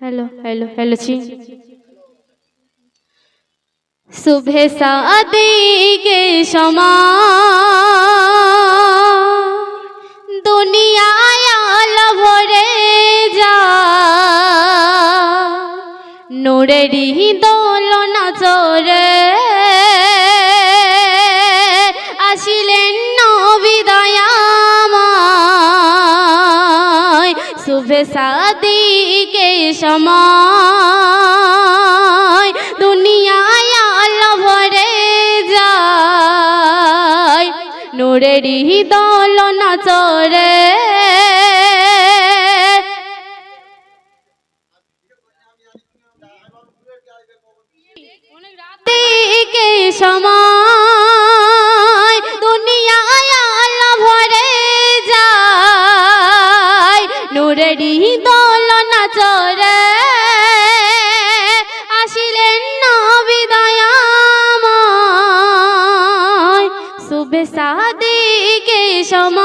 Hello hello hello जी सुबह शादी के समा दुनिया आल ভরে যা নোরেরই দোলনা চরে আসিলেন নবিদয়াময় শুভে সাদিকে সময় সাদিকে সময়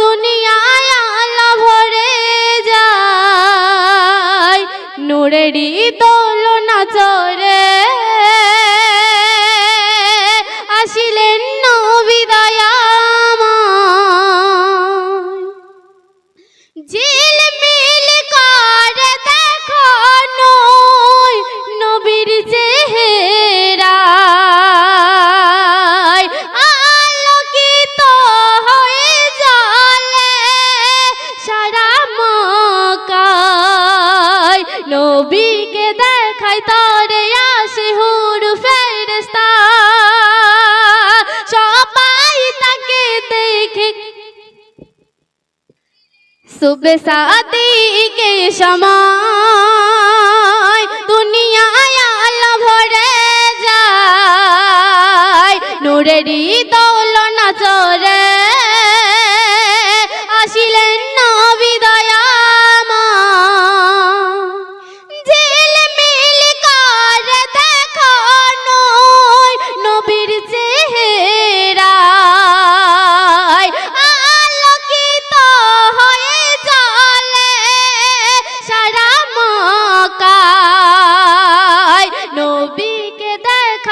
দুনিয়ায় আলা ভরে যায়। নূরেরই দোলনা চরে বেসাতি কে সময় দুনিয়া আলো ভরে যায় নুরেরি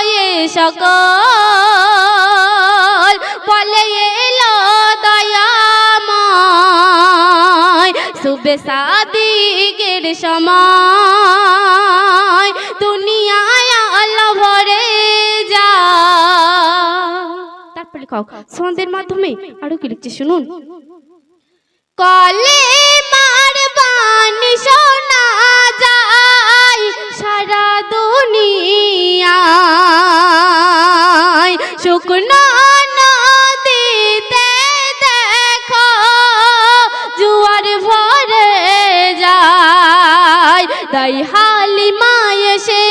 সকল বলে এলো দয়াময়। শুভে সাদিকের সময় দুনিয়ায় আলো ভরে যায় তারপর সন্দের মাধ্যমে আরও কি লিখছে শুনুন? কলে যায় তাই হালি মায়ে সে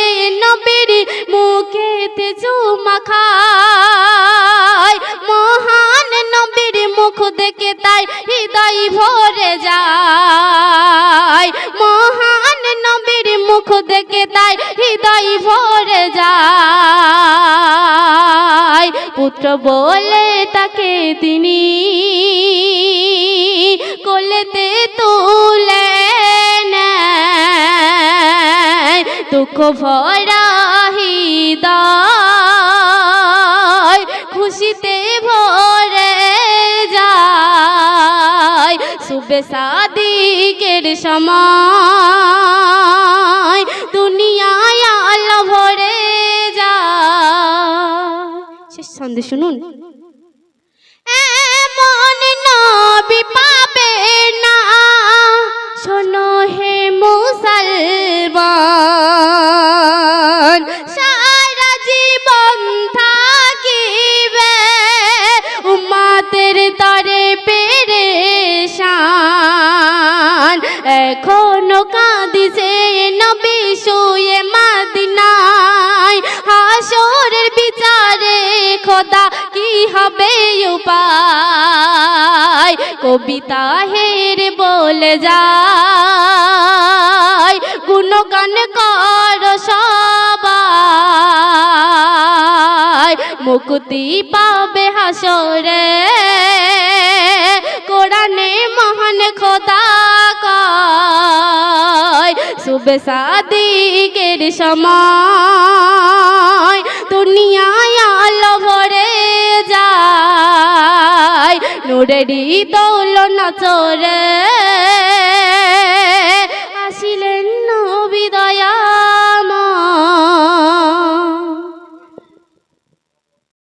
নবীর মুখেতে চুমা খায়। মহান নবীর মুখ দেখে তাই হৃদয় ভরে যায়। মহান নবীর মুখ দেখে তাই হৃদয় ভরে যায়। পুত্র বলে তাকে তিনি কোলেতে তুলে দুঃখ ভরা হৃদয় খুশিতে ভরে যায়। শুভে সাদিকের সময়, দুনিয়ায় আলো ভরে যায়। শেষ সন্দেশ শুনুন। কি হবে উপায়। কবিতা হের বলে যায়, গুণগান কর সবাই। মুক্তি পাবে হাসরে, কোরআনে মহান খোদা কয়, শুভে সাদিকের সময়, দুনিয়ায় আলো ভরে নুরেরই দৌল নচরে।